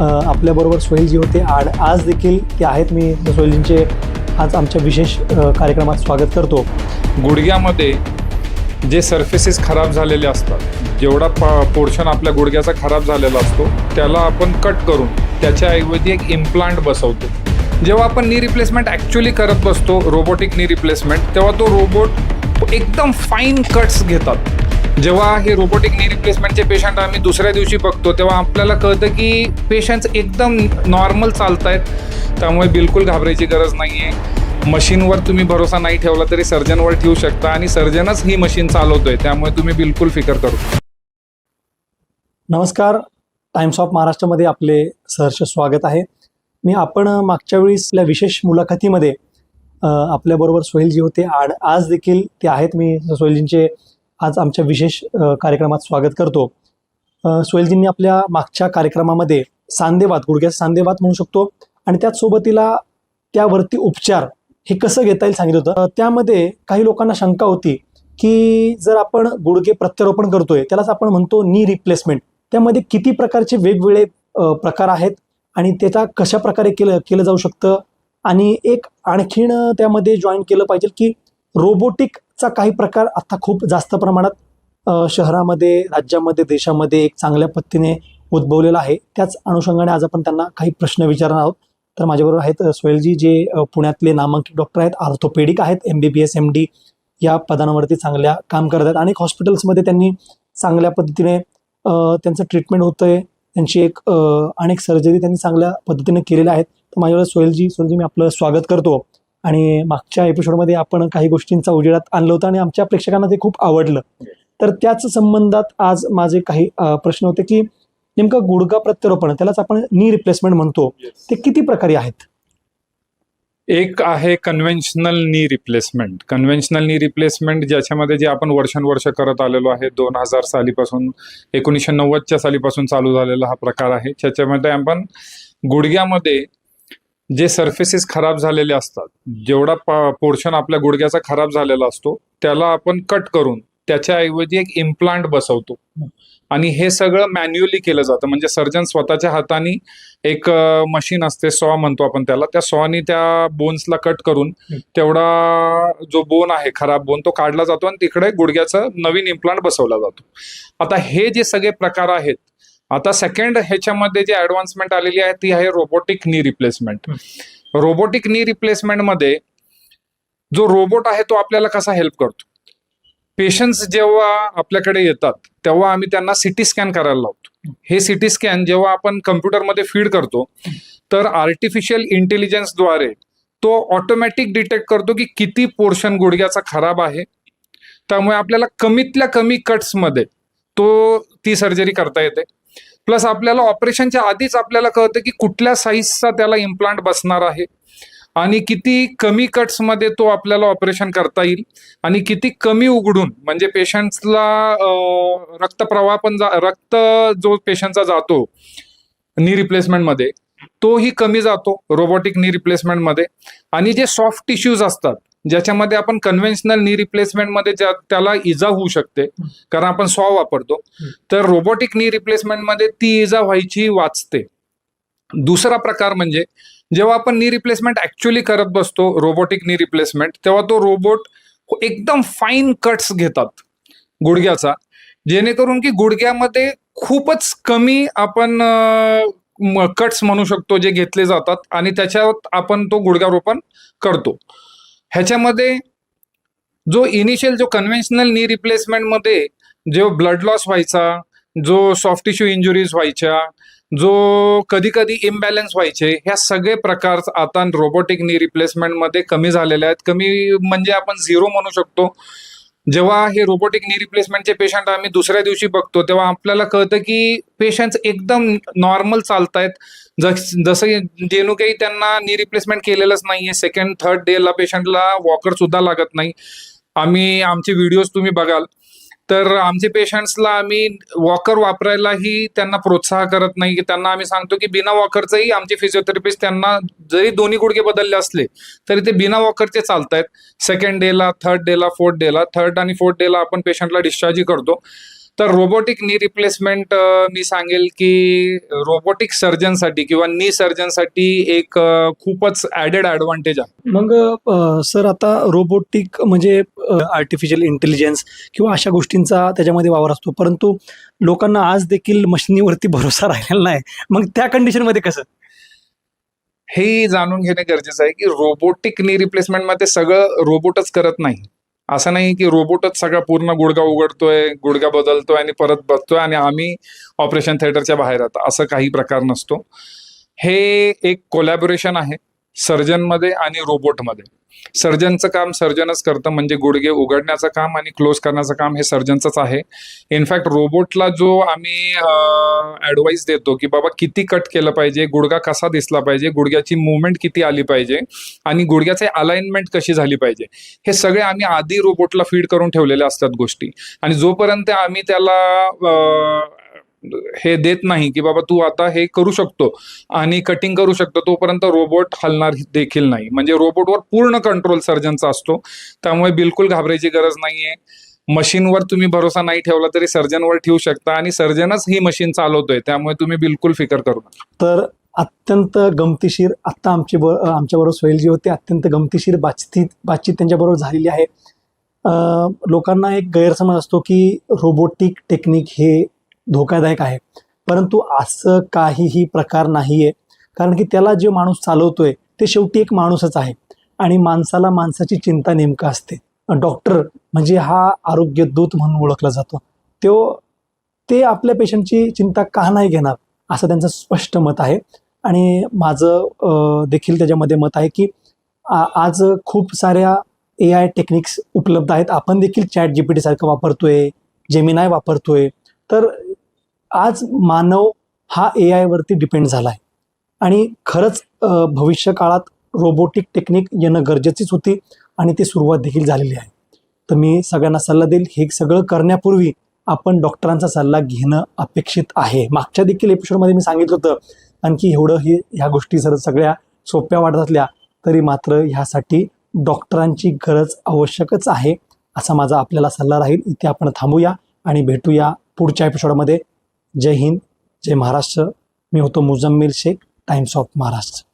आपल्याबरोबर सोहेलजी होते. आणि आज देखील ते आहेत. मी सोहेलजींचे आज आमच्या विशेष कार्यक्रमात स्वागत करतो. गुडघ्यामध्ये जे सर्फेसेस खराब झालेले असतात जेवढा पोर्शन आपल्या गुडघ्याचा खराब झालेला असतो त्याला आपण कट करून त्याच्याऐवजी एक इम्प्लांट बसवतो. जेव्हा आपण नी रिप्लेसमेंट ॲक्च्युली करत बसतो रोबोटिक नी रिप्लेसमेंट तेव्हा तो रोबोट एकदम फाईन कट्स घेतात. जेव्हा हे रोबोटिक नी रिप्लेसमेंटचे पेशंट आम्ही दुसऱ्या दिवशी बघतो तेव्हा आपल्याला कळतं की पेशंट्स एकदम नॉर्मल चालत आहेत त्यामुळे बिलकुल घाबरायची गरज नाही आहे मशीनवर तुम्ही भरोसा नाही ठेवला तरी सर्जनवर ठेवू शकता आणि सर्जनच ही मशीन चालवतोय. त्यामुळे तुम्ही बिलकुल फिकर करू नमस्कार. टाइम्स ऑफ महाराष्ट्रामध्ये आपले सहर्ष स्वागत आहे. मी आपण मागच्या वेळीसल्या विशेष मुलाखतीमध्ये आपल्याबरोबर सोहेलजी होते. आणि आज देखील ते आहेत. मी सोहेलजींचे आज आमच्या विशेष कार्यक्रमात स्वागत करतो. सोहेलजींनी आपल्या मागच्या कार्यक्रमामध्ये सांधेवात गुडघ्याचा सांधेवात म्हणू शकतो आणि त्याचसोबतीला त्यावरती उपचार हे कसं घेता येईल सांगितलं होतं. त्यामध्ये काही लोकांना शंका होती की जर आपण गुडघे प्रत्यारोपण करतोय त्यालाच आपण म्हणतो नी रिप्लेसमेंट त्यामध्ये किती प्रकारचे वेगवेगळे प्रकार आहेत आणि त्याचा कशा प्रकारे केलं केलं जाऊ शकतं? आणि एक आणखीन त्यामध्ये जॉईन केलं पाहिजे की रोबोटिक चा काही प्रकार आता खूप जास्त प्रमाणात शहरामध्ये राज्यामध्ये देशामध्ये एक चांगल्या पद्धतीने उद्भवलेला आहे. त्याच अनुषंगाने आज आपण त्यांना काही प्रश्न विचारणार आहोत. तर माझ्याबरोबर आहेत सोहेलजी जे पुण्यातले नामांकित डॉक्टर आहेत ऑर्थोपेडिक आहेत M B B S M D या पदांवरती चांगल्या काम करत आहेत. अनेक हॉस्पिटल्समध्ये त्यांनी चांगल्या पद्धतीने त्यांचं ट्रीटमेंट होतंय. त्यांची एक अनेक सर्जरी त्यांनी चांगल्या पद्धतीने केलेल्या आहेत. तर माझ्यावर सोहेलजी सोहेलजी मी आपलं स्वागत करतो. आणि मागच्या एपिसोडमध्ये आपण काही गोष्टींचा उजेडात आणलं होतं आणि आमच्या प्रेक्षकांना ते खूप आवडलं. तर त्याच संबंधात आज माझे काही प्रश्न होते की नेमकं गुडघा प्रत्यारोपण त्यालाच आपण नी रिप्लेसमेंट म्हणतो ते किती प्रकारे आहेत? एक आहे conventional knee replacement conventional knee replacement ज्याच्यामध्ये जे आपण वर्षानुवर्ष करत आलेलो आहे दोन हजार सालीपासून एकोणीसशे नव्वदच्या सालीपासून चालू झालेला हा प्रकार आहे. त्याच्यामध्ये आपण गुडघ्यामध्ये जे सर्फेसेस खराब झालेले असतात जेवढा पोर्शन आपल्या गुडघ्याचा खराब झालेला असतो त्याला आपण कट करून त्याच्याऐवजी एक इम्प्लांट बसवतो. आणि हे सगळं मॅन्युअली केलं जातं. म्हणजे सर्जन स्वतःच्या हाताने एक मशीन असते सॉ म्हणतो आपण त्याला. त्या सॉनी त्या बोन्सला कट करून तेवढा जो बोन आहे खराब बोन तो काढला जातो आणि तिकडे गुडघ्याचा नवीन इम्प्लांट बसवला जातो. आता हे जे सगळे प्रकार आहेत आता सेकंड ह्याच्यामध्ये जे ऍडव्हान्समेंट आलेली आहे ती आहे रोबोटिक नी रिप्लेसमेंट रोबोटिक नी रिप्लेसमेंटमध्ये जो रोबोट आहे तो आपल्याला कसा हेल्प करतो? पेशंट्स जेव्हा आपल्याकडे येतात तेव्हा आम्ही त्यांना सिटी स्कॅन करायला लावतो. हे सिटी स्कॅन जेव्हा आपण कम्प्युटरमध्ये फीड करतो तर आर्टिफिशियल इंटेलिजन्सद्वारे तो ऑटोमॅटिक डिटेक्ट करतो की किती पोर्शन गुडघ्याचा खराब आहे. त्यामुळे आपल्याला कमीतल्या कमी कट्समध्ये तो ती सर्जरी करता येते. प्लस आपल्याला ऑपरेशनच्या आधीच आपल्याला कळतं की कुठल्या साईजचा त्याला इम्प्लांट बसणार आहे. आणि किती कमी कट्समध्ये तो आपल्याला ऑपरेशन करता येईल. आणि किती कमी उघडून म्हणजे पेशंट्सला रक्तप्रवाह पण जा रक्त जो पेशंटचा जातो नी रिप्लेसमेंटमध्ये तोही कमी जातो रोबोटिक नी रिप्लेसमेंटमध्ये आणि जे सॉफ्ट टिश्यूज असतात ज्याच्यामध्ये आपण कन्व्हेन्शनल नी रिप्लेसमेंटमध्ये ज्या त्याला इजा होऊ शकते कारण आपण सॉ वापरतो. तर रोबोटिक नी रिप्लेसमेंटमध्ये ती इजा व्हायची वाचते. दुसरा प्रकार म्हणजे जेव्हा आपण नी रिप्लेसमेंट ऍक्च्युअली करत बसतो रोबोटिक नी रिप्लेसमेंट तेव्हा तो रोबोट एकदम फाईन कट्स घेतात गुडघ्याचा. जेणेकरून की गुडघ्यामध्ये खूपच कमी आपण कट्स म्हणू शकतो जे घेतले जातात आणि त्याच्यात आपण तो गुडघ्यारोपण करतो. ह्याच्यामध्ये जो इनिशियल जो कन्व्हेन्शनल नी रिप्लेसमेंटमध्ये जो ब्लड लॉस व्हायचा जो सॉफ्ट टिश्यू इंजुरीज व्हायच्या जो कधी कधी इम्बॅलन्स व्हायचे ह्या सगळे प्रकार आता रोबोटिक नी रिप्लेसमेंटमध्ये कमी झालेले आहेत. कमी म्हणजे आपण झिरो म्हणू शकतो. जेव्हा हे रोबोटिक नी रिप्लेसमेंटचे पेशंट आम्ही दुसऱ्या दिवशी बघतो तेव्हा आपल्याला कळतं की पेशंट एकदम नॉर्मल चालतायत. जस जसं जेणू काही त्यांना नी रिप्लेसमेंट केलेलंच नाहीये. सेकंड थर्ड डेला पेशंटला वॉकर सुद्धा लागत नाही. आम्ही आमचे व्हिडिओज तुम्ही बघाल. तर आमचे पेशंट्सला आम्ही वॉकर वापरायलाही त्यांना प्रोत्साह करत नाही. की त्यांना आम्ही सांगतो की बिना वॉकरचंही आमचे फिजिओथेरपिस्ट त्यांना जरी दोन्ही गुडघे बदलले असले तरी ते बिना वॉकरचे चालतायत. सेकंड डेला थर्ड डेला फोर्थ डेला थर्ड आणि फोर्थ डेला आपण पेशंटला डिस्चार्जही करतो. तर रोबोटिक नी रिप्लेसमेंट मी सांगेल की रोबोटिक सर्जनसाठी किंवा नी सर्जनसाठी एक खूपच ॲडेड ॲडव्हान्टेज आहे. मग सर आता रोबोटिक म्हणजे आर्टिफिशियल इंटेलिजन्स किंवा अशा गोष्टींचा त्याच्यामध्ये वावर असतो. परंतु लोकांना आज देखील मशिनीवरती भरोसा राहिलेला नाही. मग त्या कंडिशनमध्ये कसं? हे जाणून घेणे गरजेचं आहे की रोबोटिक नी रिप्लेसमेंटमध्ये सगळं रोबोटच करत नाही. असं नाही की रोबोटच सगळा पूर्ण गुडगा उघडतोय गुडगा बदलतोय आणि परत बसतोय आणि आम्ही ऑपरेशन थिएटरच्या बाहेर आहोत. असं काही प्रकार नसतो. हे एक कोलॅबोरेशन आहे. सर्जनमध्ये आणि रोबोटमध्ये. सर्जनचं काम सर्जनच करतं म्हणजे गुडघे उघडण्याचं काम आणि क्लोज करण्याचं काम हे सर्जनचंच आहे. इनफॅक्ट रोबोटला जो आम्ही ॲडवाईस देतो की बाबा किती कट केलं पाहिजे गुडघा कसा दिसला पाहिजे गुडघ्याची मुवमेंट किती आली पाहिजे आणि गुडघ्याचे अलाइनमेंट कशी झाली पाहिजे हे सगळे आम्ही आधी रोबोटला फीड करून ठेवलेल्या असतात गोष्टी. आणि जोपर्यंत आम्ही त्याला हे देत नाही की बाबा तू आता हे करू शकतो आणि कटिंग करू शकतो तोपर्यंत रोबोट हलणार देखील नाही. म्हणजे रोबोटवर पूर्ण कंट्रोल सर्जनचा असतो. त्यामुळे बिलकुल घाबरायची गरज नाहीये. मशीनवर तुम्ही भरोसा नाही ठेवला तरी सर्जनवर ठेवू शकता आणि सर्जनच ही मशीन चालवतोय. त्यामुळे तुम्ही बिलकुल फिकर करू नका. तर अत्यंत गमतीशीर आत्ता आमची ब आमच्याबरोबर सोहेल जी होते अत्यंत गमतीशीर बातचीत बातचीत त्यांच्याबरोबर झालेली आहे. लोकांना एक गैरसमज असतो की रोबोटिक टेक्निक हे धोकादायक आहे. परंतु असं काहीही प्रकार नाही आहे कारण की त्याला जे माणूस चालवतोय ते शेवटी एक माणूसच आहे. आणि माणसाला माणसाची चिंता नेमकं असते. डॉक्टर म्हणजे हा आरोग्य दूत म्हणून ओळखला जातो. तो ते आपल्या पेशंटची चिंता का नाही घेणार असं त्यांचं स्पष्ट मत आहे. आणि माझं देखील त्याच्यामध्ये मत आहे की आ- आज खूप साऱ्या ए आय टेक्निक्स उपलब्ध आहेत. आपण देखील चॅट जी पी टी सारखं वापरतोय जेमिनाय वापरतोय. तर आज मानव हा ए आयवरती डिपेंड झाला आहे आणि खरंच भविष्य काळात रोबोटिक टेक्निक येणं गरजेचीच होती आणि ती सुरुवात देखील झालेली आहे. तर मी सगळ्यांना सल्ला देईल हे सगळं करण्यापूर्वी आपण डॉक्टरांचा सल्ला घेणं अपेक्षित आहे. मागच्या देखील एपिसोडमध्ये मी सांगितलं होतं आणखी एवढं हे ह्या गोष्टी जर सगळ्या सोप्या वाटत असल्या तरी मात्र ह्यासाठी डॉक्टरांची गरज आवश्यकच आहे असा माझा आपल्याला सल्ला राहील. इथे आपण थांबूया आणि भेटूया पुढच्या एपिसोडमध्ये जय हिंद जय महाराष्ट्र. मी होतो मुजम्मिल शेख टाइम्स ऑफ महाराष्ट्र